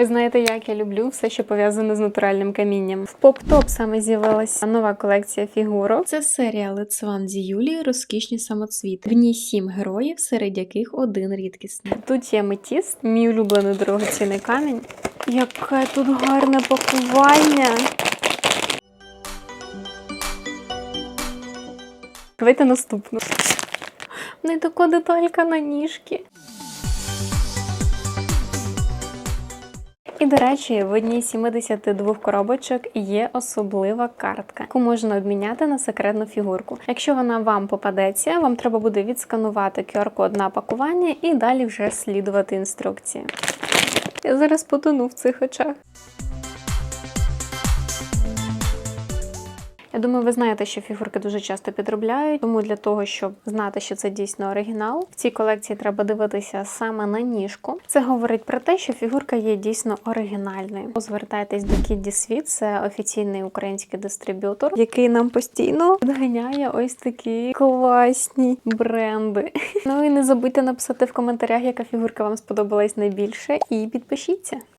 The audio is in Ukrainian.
Ви знаєте, як я люблю все, що пов'язане з натуральним камінням. В поп-топ саме з'явилася нова колекція фігурок. Це серія Лицван Зі Юлії розкішні самоцвіти. В ній сім героїв, серед яких один рідкісний. Тут є метіст, мій улюблений дорогоцінний камінь. Яке тут гарне пакування! Давайте наступну. В неї така деталька на ніжки. І, до речі, в одній з 72 коробочок є особлива картка, яку можна обміняти на секретну фігурку. Якщо вона вам попадеться, вам треба буде відсканувати QR-код на пакування і далі вже слідувати інструкції. Я зараз потону в цих очах. Я думаю, ви знаєте, що фігурки дуже часто підробляють, тому для того, щоб знати, що це дійсно оригінал, в цій колекції треба дивитися саме на ніжку. Це говорить про те, що фігурка є дійсно оригінальною. Звертайтесь до Kiddy Sweet, це офіційний український дистриб'ютор, який нам постійно відганяє ось такі класні бренди. Ну і не забудьте написати в коментарях, яка фігурка вам сподобалась найбільше, і підпишіться.